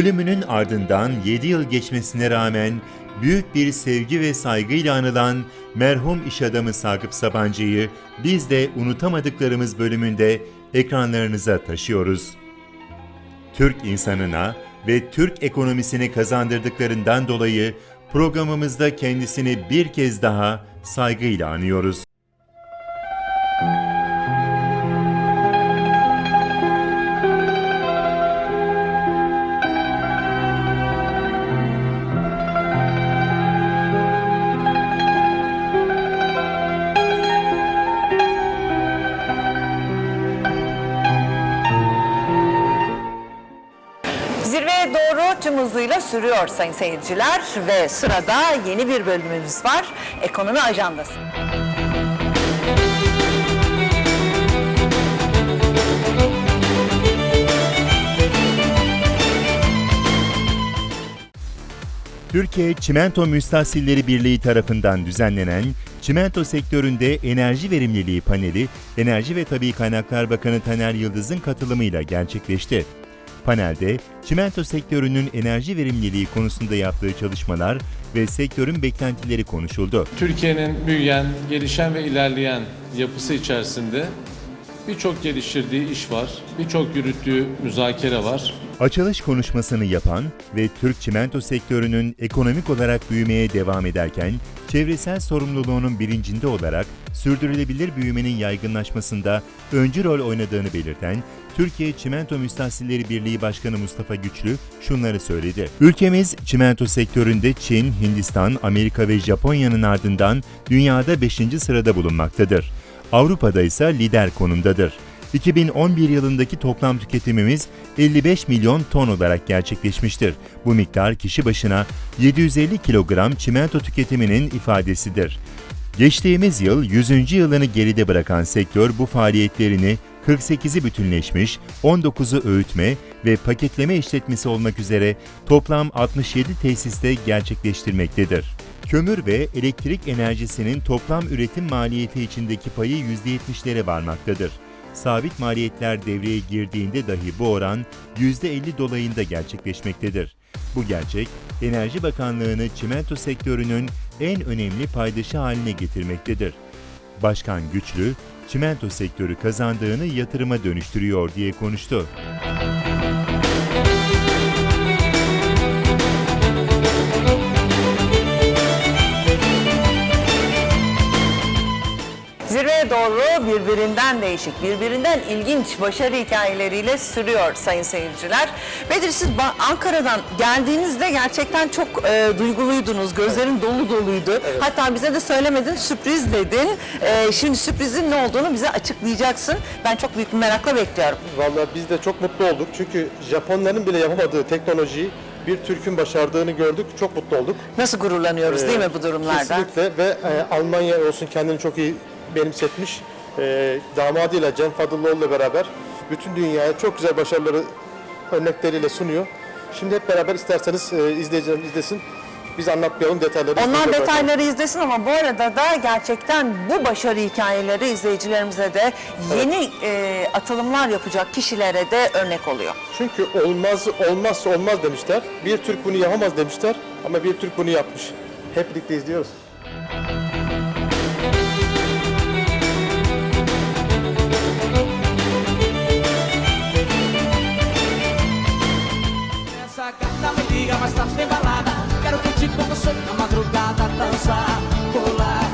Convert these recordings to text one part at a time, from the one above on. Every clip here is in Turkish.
Ölümünün ardından 7 yıl geçmesine rağmen büyük bir sevgi ve saygıyla anılan merhum iş adamı Sakıp Sabancı'yı biz de unutamadıklarımız bölümünde ekranlarınıza taşıyoruz. Türk insanına ve Türk ekonomisini kazandırdıklarından dolayı programımızda kendisini bir kez daha saygıyla anıyoruz. Hızıyla sürüyor sayın seyirciler ve sırada yeni bir bölümümüz var. Ekonomi ajandası. Türkiye Çimento Müstahsilleri Birliği tarafından düzenlenen çimento sektöründe enerji verimliliği paneli, Enerji ve Tabi Kaynaklar Bakanı Taner Yıldız'ın katılımıyla gerçekleşti. Panelde çimento sektörünün enerji verimliliği konusunda yaptığı çalışmalar ve sektörün beklentileri konuşuldu. Türkiye'nin büyüyen, gelişen ve ilerleyen yapısı içerisinde birçok geliştirdiği iş var, birçok yürüttüğü müzakere var. Açılış konuşmasını yapan ve Türk çimento sektörünün ekonomik olarak büyümeye devam ederken çevresel sorumluluğunun bilincinde olarak sürdürülebilir büyümenin yaygınlaşmasında öncü rol oynadığını belirten Türkiye Çimento Müstahsilleri Birliği Başkanı Mustafa Güçlü şunları söyledi. Ülkemiz çimento sektöründe Çin, Hindistan, Amerika ve Japonya'nın ardından dünyada 5. sırada bulunmaktadır. Avrupa'da ise lider konumdadır. 2011 yılındaki toplam tüketimimiz 55 milyon ton olarak gerçekleşmiştir. Bu miktar kişi başına 750 kilogram çimento tüketiminin ifadesidir. Geçtiğimiz yıl 100. yılını geride bırakan sektör bu faaliyetlerini 48'i bütünleşmiş, 19'u öğütme ve paketleme işletmesi olmak üzere toplam 67 tesiste gerçekleştirmektedir. Kömür ve elektrik enerjisinin toplam üretim maliyeti içindeki payı %70'lere varmaktadır. Sabit maliyetler devreye girdiğinde dahi bu oran %50 dolayında gerçekleşmektedir. Bu gerçek, Enerji Bakanlığı'nı çimento sektörünün en önemli paydaşı haline getirmektedir. Başkan Güçlü, çimento sektörü kazandığını yatırıma dönüştürüyor diye konuştu. Birbirinden değişik, birbirinden ilginç başarı hikayeleriyle sürüyor sayın seyirciler. Bedir siz Ankara'dan geldiğinizde gerçekten çok e, duyguluydunuz, gözlerin dolu doluydu. Hatta bize de söylemedin, sürpriz dedin. E, şimdi sürprizin ne olduğunu bize açıklayacaksın. Ben çok büyük bir merakla bekliyorum. Vallahi biz de çok mutlu olduk. Çünkü Japonların bile yapamadığı teknolojiyi bir Türk'ün başardığını gördük. Çok mutlu olduk. Nasıl gururlanıyoruz değil mi bu durumlarda? Kesinlikle ve e, Almanya olsun kendini çok iyi benimsetmiş. E, damadıyla Cem Fadıllıoğlu'yla beraber bütün dünyaya çok güzel başarıları örnekleriyle sunuyor. Şimdi hep beraber isterseniz e, izleyicilerimiz izlesin. Biz anlatmayalım detayları. Onlar bırakalım. detayları izlesin ama bu arada da gerçekten bu başarı hikayeleri izleyicilerimize de yeni e, atılımlar yapacak kişilere de örnek oluyor. Çünkü olmaz olmazsa olmaz demişler. Bir Türk bunu yapamaz demişler ama bir Türk bunu yapmış. Hep birlikte izliyoruz. Mas tá sem balada. Quero curtir com você na madrugada, dançar, pular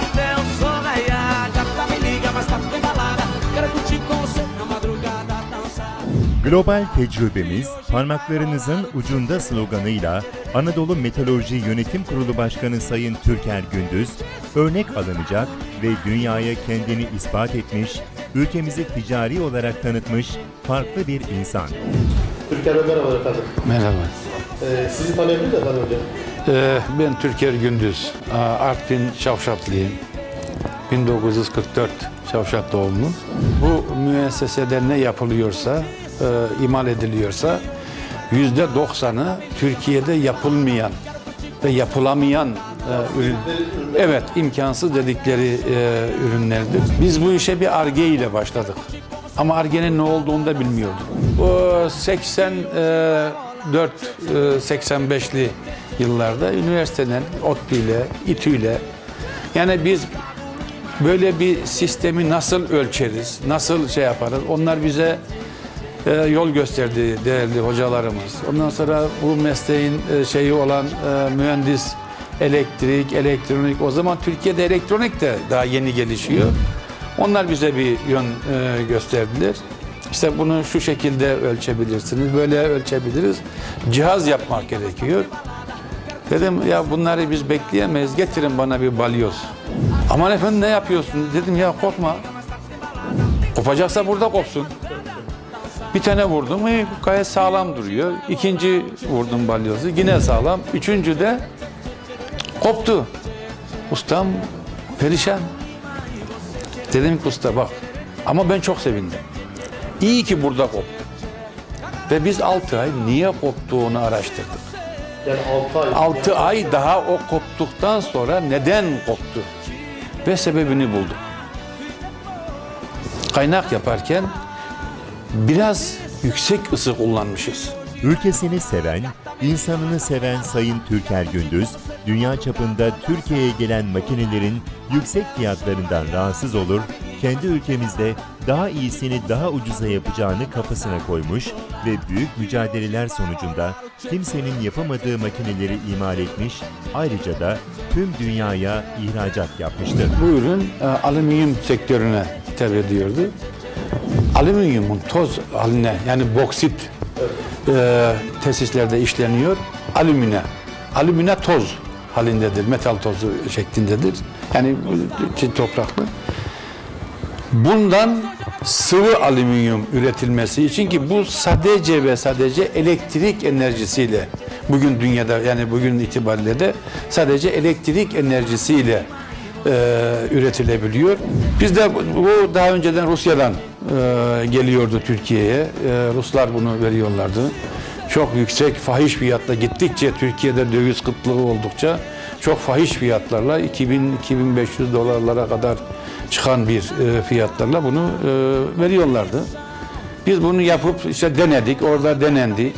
até o sol raiar. Gata me liga, mas tá sem balada. Quero curtir com você na madrugada, dançar. Global tecrübemiz parmaklarınızın ucunda sloganıyla Anadolu Metalurji Yönetim Kurulu Başkanı Sayın Türker Gündüz örnek alınacak ve dünyaya kendini ispat etmiş, ülkemizi ticari olarak tanıtmış farklı bir insan. Türker Bey merhabalar efendim. Merhaba. Ee, sizi tanıyabilir miyim efendim önce? Ee, ben Türker Gündüz. Aa, Artvin Şavşatlıyım. 1944 Şavşat doğumlu. Bu müessesede ne yapılıyorsa, e, imal ediliyorsa yüzde doksanı Türkiye'de yapılmayan ve yapılamayan e, ürün. Evet, imkansız dedikleri e, ürünlerdir. Biz bu işe bir arge ile başladık. Ama argenin ne olduğunu da bilmiyorduk. Bu 80 e, 84-85'li yıllarda üniversiteden ODTÜ ile, İTÜ ile yani biz böyle bir sistemi nasıl ölçeriz, nasıl şey yaparız onlar bize e, yol gösterdi değerli hocalarımız. Ondan sonra bu mesleğin e, şeyi olan e, mühendis elektrik, elektronik o zaman Türkiye'de elektronik de daha yeni gelişiyor. Onlar bize bir yön e, gösterdiler. İşte bunu şu şekilde ölçebilirsiniz, böyle ölçebiliriz. Cihaz yapmak gerekiyor. Dedim ya bunları biz bekleyemeyiz. Getirin bana bir balyoz. Aman efendim ne yapıyorsun? Dedim ya korkma. Kopacaksa burada kopsun. Bir tane vurdum, e, gayet sağlam duruyor. İkinci vurdum balyozu, yine sağlam. Üçüncü de koptu. Ustam perişan. Dedim ki usta bak ama ben çok sevindim. İyi ki burada koptu. Ve biz 6 ay niye koptuğunu araştırdık. Yani 6 ay. 6 ay daha o koptuktan sonra neden koptu? Ve sebebini bulduk. Kaynak yaparken biraz yüksek ısı kullanmışız. Ülkesini seven, insanını seven Sayın Türker Gündüz, dünya çapında Türkiye'ye gelen makinelerin yüksek fiyatlarından rahatsız olur, kendi ülkemizde daha iyisini daha ucuza yapacağını kafasına koymuş ve büyük mücadeleler sonucunda kimsenin yapamadığı makineleri imal etmiş, ayrıca da tüm dünyaya ihracat yapmıştır. Bu ürün e, alüminyum sektörüne hitap ediyordu. Alüminyumun toz haline yani boksit e, tesislerde işleniyor. Alümine. Alümine toz halindedir. Metal tozu şeklindedir. Yani topraklı. Bundan sıvı alüminyum üretilmesi için ki bu sadece ve sadece elektrik enerjisiyle bugün dünyada yani bugün itibariyle de sadece elektrik enerjisiyle e, üretilebiliyor. Biz de bu daha önceden Rusya'dan e, geliyordu Türkiye'ye. E, Ruslar bunu veriyorlardı. Çok yüksek fahiş fiyatla gittikçe Türkiye'de döviz kıtlığı oldukça çok fahiş fiyatlarla 2000-2500 dolarlara kadar çıkan bir e, fiyatlarla bunu e, veriyorlardı. Biz bunu yapıp işte denedik, orada denendi.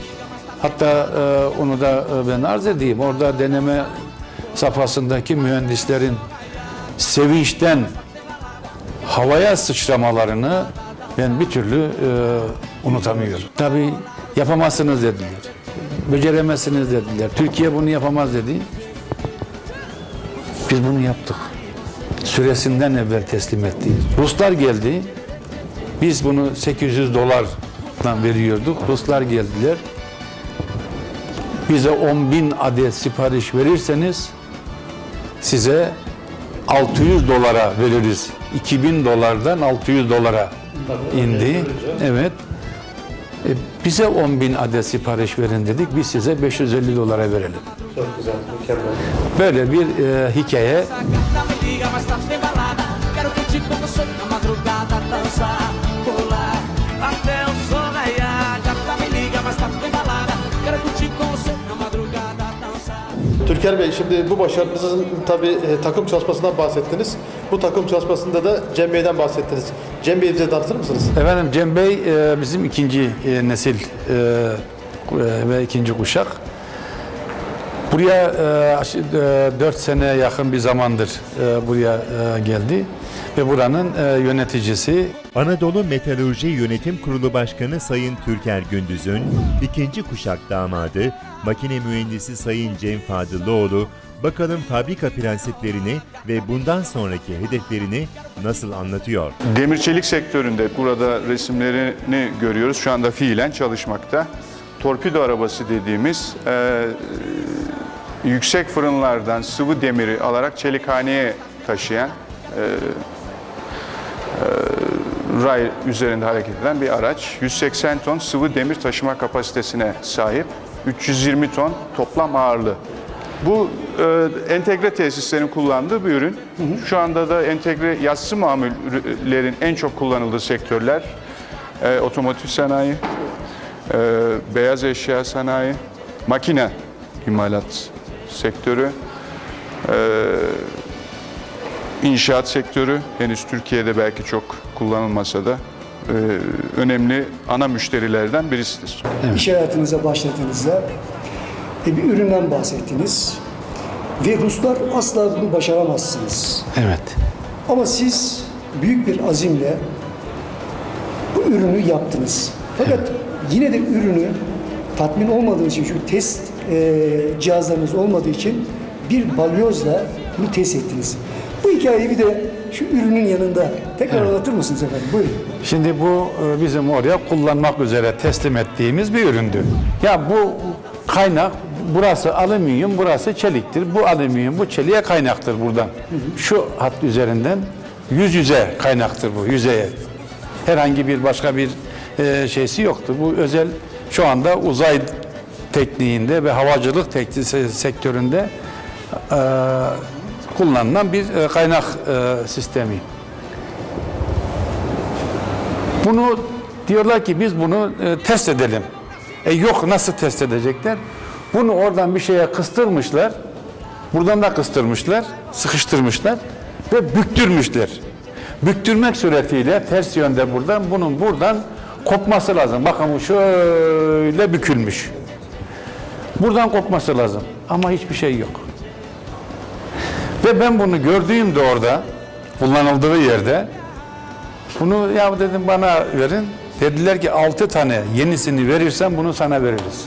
Hatta e, onu da e, ben arz edeyim. Orada deneme safhasındaki mühendislerin sevinçten havaya sıçramalarını ben bir türlü e, unutamıyorum. Tabii yapamazsınız dediler. Beceremezsiniz dediler. Türkiye bunu yapamaz dedi. Biz bunu yaptık. Süresinden evvel teslim ettik. Ruslar geldi. Biz bunu 800 dolarla veriyorduk. Ruslar geldiler. Bize 10 bin adet sipariş verirseniz size 600 dolara veririz. 2000 dolardan 600 dolara indi. Evet. E, bize 10 bin adet sipariş verin dedik. Biz size 550 dolara verelim. Çok güzel, mükemmel. Böyle bir e, hikaye. Türker Bey şimdi bu başarınızın tabii e, takım çalışmasından bahsettiniz. Bu takım çalışmasında da Cem Bey'den bahsettiniz. Cem Bey'i bize tanıtır mısınız? Efendim Cem Bey e, bizim ikinci e, nesil e, e, ve ikinci kuşak. Buraya e, aşı- e, 4 sene yakın bir zamandır e, buraya e, geldi ve buranın e, yöneticisi. Anadolu Metalurji Yönetim Kurulu Başkanı Sayın Türker Gündüz'ün ikinci kuşak damadı, makine mühendisi Sayın Cem Fadıllıoğlu, bakalım fabrika prensiplerini ve bundan sonraki hedeflerini nasıl anlatıyor? Demir çelik sektöründe burada resimlerini görüyoruz. Şu anda fiilen çalışmakta. Torpido arabası dediğimiz e, yüksek fırınlardan sıvı demiri alarak çelikhaneye taşıyan e, ray üzerinde hareket eden bir araç. 180 ton sıvı demir taşıma kapasitesine sahip. 320 ton toplam ağırlığı. Bu e, entegre tesislerin kullandığı bir ürün. Şu anda da entegre yassı mamullerin en çok kullanıldığı sektörler e, otomotiv sanayi, e, beyaz eşya sanayi, makine imalat sektörü, e, inşaat sektörü henüz Türkiye'de belki çok kullanılmasa da e, önemli ana müşterilerden birisidir. İş hayatınıza başladığınızda e, bir üründen bahsettiniz. Ve Ruslar asla bunu başaramazsınız. Evet. Ama siz büyük bir azimle bu ürünü yaptınız. Fakat yine de ürünü tatmin olmadığınız için, çünkü test e, cihazlarınız olmadığı için bir balyozla bunu test ettiniz. Bu hikayeyi bir de şu ürünün yanında tekrar anlatır mısınız efendim? Buyurun. Şimdi bu e, bizim oraya kullanmak üzere teslim ettiğimiz bir üründü. Ya bu kaynak burası alüminyum, burası çeliktir. Bu alüminyum, bu çeliğe kaynaktır buradan. Şu hat üzerinden yüz yüze kaynaktır bu, yüzeye. Herhangi bir başka bir e, şeysi yoktur. Bu özel şu anda uzay tekniğinde ve havacılık sektöründe e, kullanılan bir e, kaynak e, sistemi. Bunu diyorlar ki biz bunu e, test edelim. E yok nasıl test edecekler? Bunu oradan bir şeye kıstırmışlar. Buradan da kıstırmışlar, sıkıştırmışlar ve büktürmüşler. Büktürmek suretiyle ters yönde buradan bunun buradan kopması lazım. Bakın bu şöyle bükülmüş. Buradan kopması lazım ama hiçbir şey yok. Ve ben bunu gördüğümde orada kullanıldığı yerde bunu ya dedim bana verin. Dediler ki 6 tane yenisini verirsen bunu sana veririz.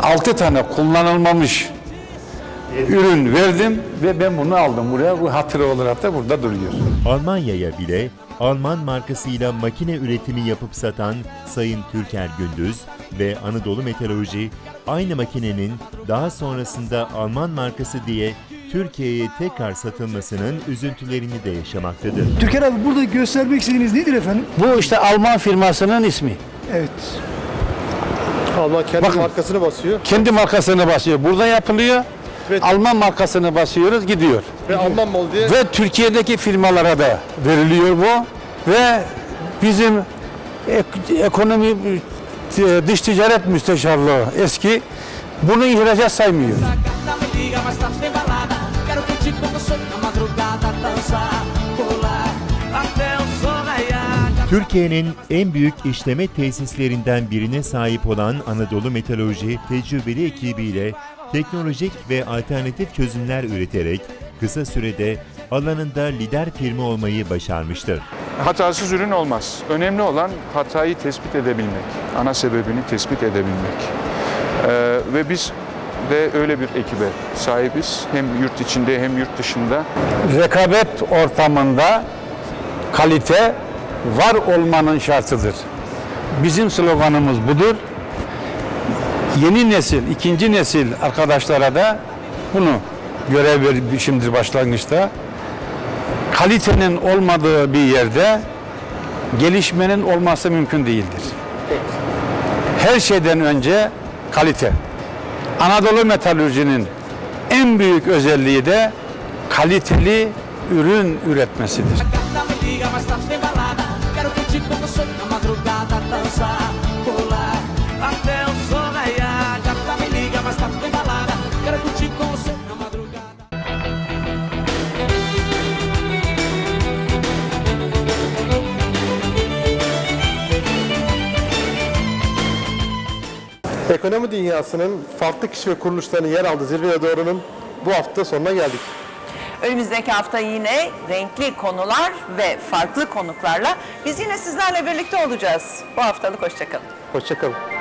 6 tane kullanılmamış ürün verdim ve ben bunu aldım buraya. Bu hatıra olarak da burada duruyor. Almanya'ya bile Alman markasıyla makine üretimi yapıp satan Sayın Türker Gündüz ve Anadolu Metalurji aynı makinenin daha sonrasında Alman markası diye Türkiye'ye tekrar satılmasının üzüntülerini de yaşamaktadır. Türker abi burada göstermek istediğiniz nedir efendim? Bu işte Alman firmasının ismi. Evet. Alman kendi Bakın. markasını basıyor Kendi markasını basıyor. Burada yapılıyor. Evet. Alman markasını basıyoruz gidiyor. ve Alman malı diye Ve Türkiye'deki firmalara da veriliyor bu. Ve bizim ek- ekonomi e, dış ticaret müsteşarlığı eski bunu ihracat saymıyor. Türkiye'nin en büyük işleme tesislerinden birine sahip olan Anadolu Metalurji tecrübeli ekibiyle teknolojik ve alternatif çözümler üreterek kısa sürede alanında lider firma olmayı başarmıştır. Hatasız ürün olmaz. Önemli olan hatayı tespit edebilmek, ana sebebini tespit edebilmek. Ee, ve biz de öyle bir ekibe sahibiz. Hem yurt içinde hem yurt dışında. rekabet ortamında kalite var olmanın şartıdır. Bizim sloganımız budur. Yeni nesil, ikinci nesil arkadaşlara da bunu görev vermişimdir başlangıçta. Kalitenin olmadığı bir yerde gelişmenin olması mümkün değildir. Her şeyden önce kalite. Anadolu metalürjinin en büyük özelliği de kaliteli ürün üretmesidir. Com você na madrugada Dançar, pular Até o sol raiar Gata me liga, mas tá de balada Quero curtir com você na madrugada. Ekonomi dünyasının farklı kişi ve kuruluşlarının yer aldığı zirveye doğrunun bu hafta sonuna geldik. Önümüzdeki hafta yine renkli konular ve farklı konuklarla biz yine sizlerle birlikte olacağız. Bu haftalık hoşçakalın. Hoşçakalın.